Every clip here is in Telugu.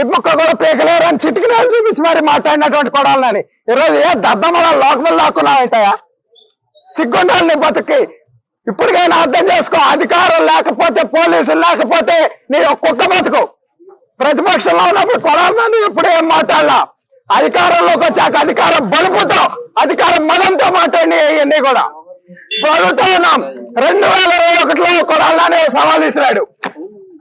ఇమ్మొక్క కూడా పీకలేరు అని చిటికి నేను చూపించి మరి మాట్లాడినటువంటి కొడాలని. ఈరోజు ఏ దద్దమ్మల లోకములు లాక్కున్నావేంటయా సిగ్గుండాలని బతుకి ఇప్పటికైనా అర్థం చేసుకో అధికారం లేకపోతే పోలీసులు లేకపోతే నీ ఒక్కొక్క కుక్క బతుకు. ప్రతిపక్షంలో ఉన్నప్పుడు కొడాలని ఇప్పుడు ఏం మాట్లాడలా? అధికారంలోకి వచ్చాక అధికారం బలుపుతో అధికారం మదంతో మాట్లాడి ఇవన్నీ కూడా. ప్రభుత్వం ఉన్నాం. రెండు వేల ఇరవై ఒకటిలో కొడాలని సవాల్ ఇసిరాడు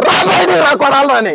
రా బయటికి రా కొడాలని